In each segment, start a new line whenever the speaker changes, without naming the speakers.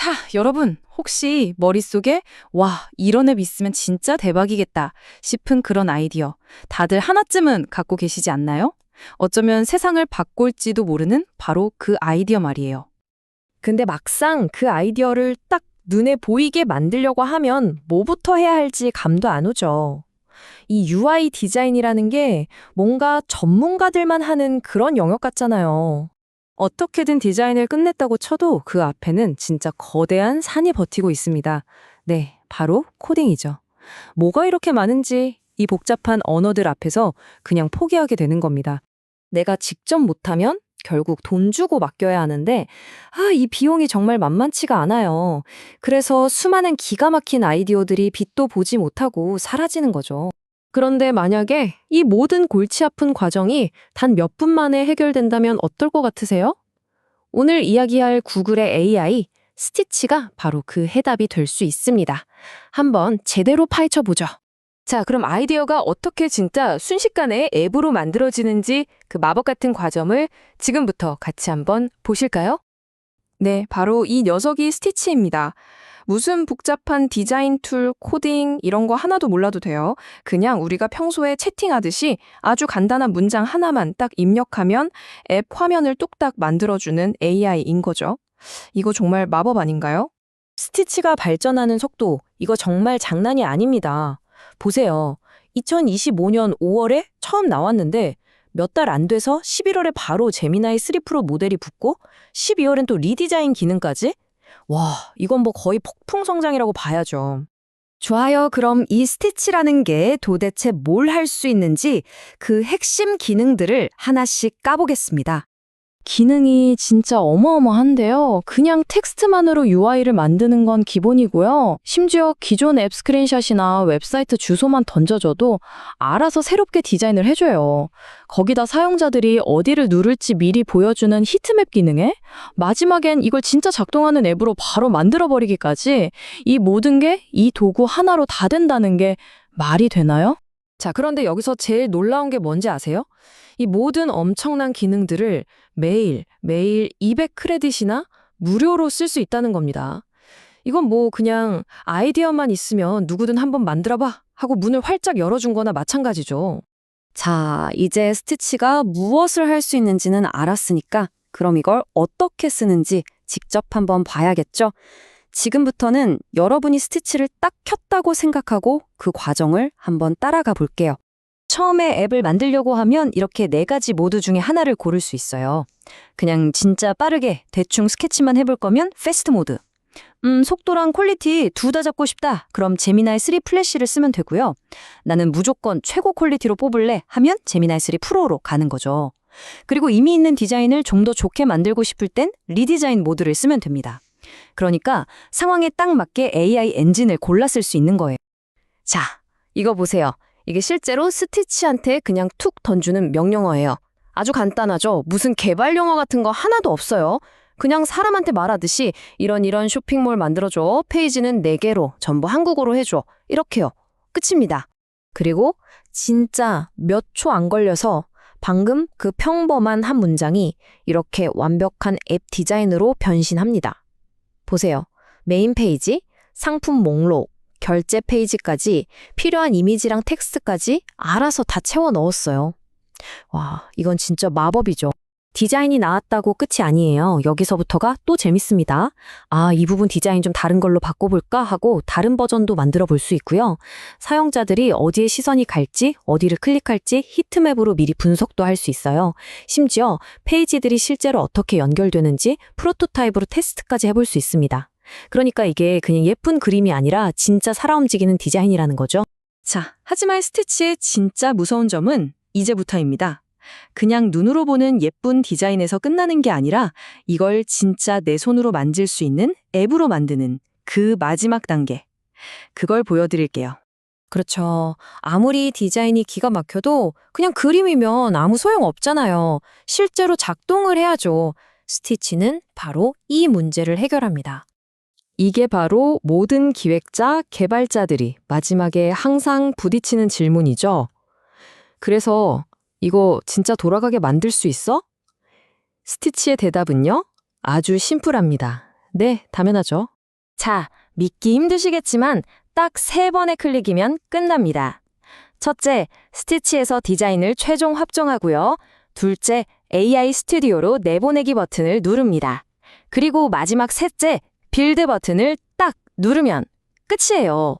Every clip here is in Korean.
자, 여러분, 혹시 머릿속에 와, 이런 앱 있으면 진짜 대박이겠다 싶은 그런 아이디어 다들 하나쯤은 갖고 계시지 않나요? 어쩌면 세상을 바꿀지도 모르는 바로 그 아이디어 말이에요.
근데 막상 그 아이디어를 딱 눈에 보이게 만들려고 하면 뭐부터 해야 할지 감도 안 오죠. 이 UI 디자인이라는 게 뭔가 전문가들만 하는 그런 영역 같잖아요.
어떻게든 디자인을 끝냈다고 쳐도 그 앞에는 진짜 거대한 산이 버티고 있습니다. 네, 바로 코딩이죠. 뭐가 이렇게 많은지 이 복잡한 언어들 앞에서 그냥 포기하게 되는 겁니다. 내가 직접 못하면 결국 돈 주고 맡겨야 하는데, 아, 이 비용이 정말 만만치가 않아요. 그래서 수많은 기가 막힌 아이디어들이 빛도 보지 못하고 사라지는 거죠. 그런데 만약에 이 모든 골치 아픈 과정이 단 몇 분 만에 해결된다면 어떨 것 같으세요? 오늘 이야기할 구글의 AI, 스티치가 바로 그 해답이 될 수 있습니다. 한번 제대로 파헤쳐 보죠. 자, 그럼 아이디어가 어떻게 진짜 순식간에 앱으로 만들어지는지 그 마법 같은 과정을 지금부터 같이 한번 보실까요?
네, 바로 이 녀석이 스티치입니다. 무슨 복잡한 디자인 툴, 코딩 이런 거 하나도 몰라도 돼요. 그냥 우리가 평소에 채팅하듯이 아주 간단한 문장 하나만 딱 입력하면 앱 화면을 뚝딱 만들어주는 AI인 거죠. 이거 정말 마법 아닌가요? 스티치가 발전하는 속도, 이거 정말 장난이 아닙니다. 보세요. 2025년 5월에 처음 나왔는데 몇 달 안 돼서 11월에 바로 제미나이 3 프로 모델이 붙고 12월엔 또 리디자인 기능까지? 와, 이건 뭐 거의 폭풍 성장이라고 봐야죠.
좋아요. 그럼 이 스티치라는 게 도대체 뭘 할 수 있는지 그 핵심 기능들을 하나씩 까보겠습니다.
기능이 진짜 어마어마한데요. 그냥 텍스트만으로 UI를 만드는 건 기본이고요. 심지어 기존 앱 스크린샷이나 웹사이트 주소만 던져줘도 알아서 새롭게 디자인을 해줘요. 거기다 사용자들이 어디를 누를지 미리 보여주는 히트맵 기능에 마지막엔 이걸 진짜 작동하는 앱으로 바로 만들어버리기까지 이 모든 게 이 도구 하나로 다 된다는 게 말이 되나요? 자, 그런데 여기서 제일 놀라운 게 뭔지 아세요? 이 모든 엄청난 기능들을 매일, 매일 200 크레딧이나 무료로 쓸 수 있다는 겁니다. 이건 뭐 그냥 아이디어만 있으면 누구든 한번 만들어봐 하고 문을 활짝 열어준 거나 마찬가지죠.
자, 이제 스티치가 무엇을 할 수 있는지는 알았으니까 그럼 이걸 어떻게 쓰는지 직접 한번 봐야겠죠? 지금부터는 여러분이 스티치를 딱 켰다고 생각하고 그 과정을 한번 따라가 볼게요. 처음에 앱을 만들려고 하면 이렇게 네 가지 모드 중에 하나를 고를 수 있어요. 그냥 진짜 빠르게 대충 스케치만 해볼 거면 패스트 모드. 음, 속도랑 퀄리티 둘 다 잡고 싶다. 그럼 제미나이 3 플래시를 쓰면 되고요. 나는 무조건 최고 퀄리티로 뽑을래 하면 제미나이 3 프로로 가는 거죠. 그리고 이미 있는 디자인을 좀 더 좋게 만들고 싶을 땐 리디자인 모드를 쓰면 됩니다. 그러니까 상황에 딱 맞게 AI 엔진을 골라 쓸 수 있는 거예요.
자, 이거 보세요. 이게 실제로 스티치한테 그냥 툭 던주는 명령어예요. 아주 간단하죠? 무슨 개발 용어 같은 거 하나도 없어요. 그냥 사람한테 말하듯이 이런 이런 쇼핑몰 만들어줘. 페이지는 4개로 전부 한국어로 해줘. 이렇게요. 끝입니다. 그리고 진짜 몇 초 안 걸려서 방금 그 평범한 한 문장이 이렇게 완벽한 앱 디자인으로 변신합니다. 보세요. 메인 페이지, 상품 목록, 결제 페이지까지 필요한 이미지랑 텍스트까지 알아서 다 채워 넣었어요. 와, 이건 진짜 마법이죠.
디자인이 나왔다고 끝이 아니에요. 여기서부터가 또 재밌습니다. 아, 이 부분 디자인 좀 다른 걸로 바꿔볼까 하고 다른 버전도 만들어 볼 수 있고요. 사용자들이 어디에 시선이 갈지, 어디를 클릭할지 히트맵으로 미리 분석도 할 수 있어요. 심지어 페이지들이 실제로 어떻게 연결되는지 프로토타입으로 테스트까지 해볼 수 있습니다. 그러니까 이게 그냥 예쁜 그림이 아니라 진짜 살아 움직이는 디자인이라는 거죠.
자, 하지만 스티치의 진짜 무서운 점은 이제부터입니다. 그냥 눈으로 보는 예쁜 디자인에서 끝나는 게 아니라 이걸 진짜 내 손으로 만질 수 있는 앱으로 만드는 그 마지막 단계. 그걸 보여드릴게요.
그렇죠. 아무리 디자인이 기가 막혀도 그냥 그림이면 아무 소용 없잖아요. 실제로 작동을 해야죠. 스티치는 바로 이 문제를 해결합니다.
이게 바로 모든 기획자, 개발자들이 마지막에 항상 부딪히는 질문이죠. 그래서 이거 진짜 돌아가게 만들 수 있어? 스티치의 대답은요? 아주 심플합니다. 네, 당연하죠.
자, 믿기 힘드시겠지만 딱 세 번의 클릭이면 끝납니다. 첫째, 스티치에서 디자인을 최종 합종하고요. 둘째, AI 스튜디오로 내보내기 버튼을 누릅니다. 그리고 마지막 셋째, 빌드 버튼을 딱 누르면 끝이에요.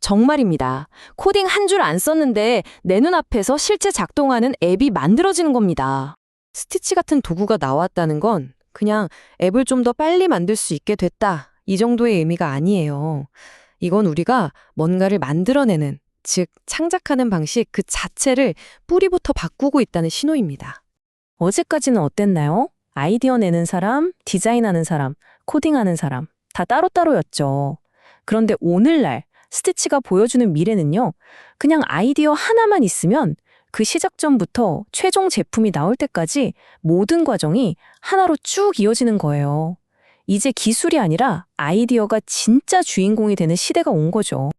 정말입니다. 코딩 한 줄 안 썼는데 내 눈앞에서 실제 작동하는 앱이 만들어지는 겁니다.
스티치 같은 도구가 나왔다는 건 그냥 앱을 좀 더 빨리 만들 수 있게 됐다. 이 정도의 의미가 아니에요. 이건 우리가 뭔가를 만들어내는, 즉, 창작하는 방식 그 자체를 뿌리부터 바꾸고 있다는 신호입니다. 어제까지는 어땠나요? 아이디어 내는 사람, 디자인하는 사람, 코딩하는 사람, 다 따로따로였죠. 그런데 오늘날 스티치가 보여주는 미래는요, 그냥 아이디어 하나만 있으면 그 시작점부터 최종 제품이 나올 때까지 모든 과정이 하나로 쭉 이어지는 거예요. 이제 기술이 아니라 아이디어가 진짜 주인공이 되는 시대가 온 거죠.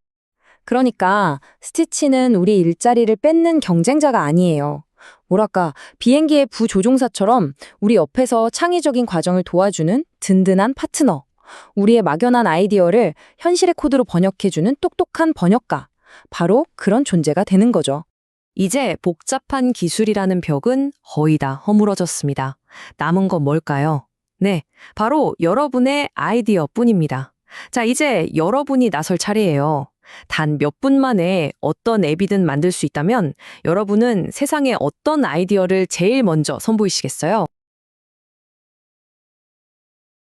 그러니까 스티치는 우리 일자리를 뺏는 경쟁자가 아니에요. 뭐랄까, 비행기의 부조종사처럼 우리 옆에서 창의적인 과정을 도와주는 든든한 파트너. 우리의 막연한 아이디어를 현실의 코드로 번역해주는 똑똑한 번역가. 바로 그런 존재가 되는 거죠.
이제 복잡한 기술이라는 벽은 거의 다 허물어졌습니다. 남은 건 뭘까요? 네, 바로 여러분의 아이디어 뿐입니다. 자, 이제 여러분이 나설 차례예요. 단 몇 분 만에 어떤 앱이든 만들 수 있다면 여러분은 세상에 어떤 아이디어를 제일 먼저 선보이시겠어요?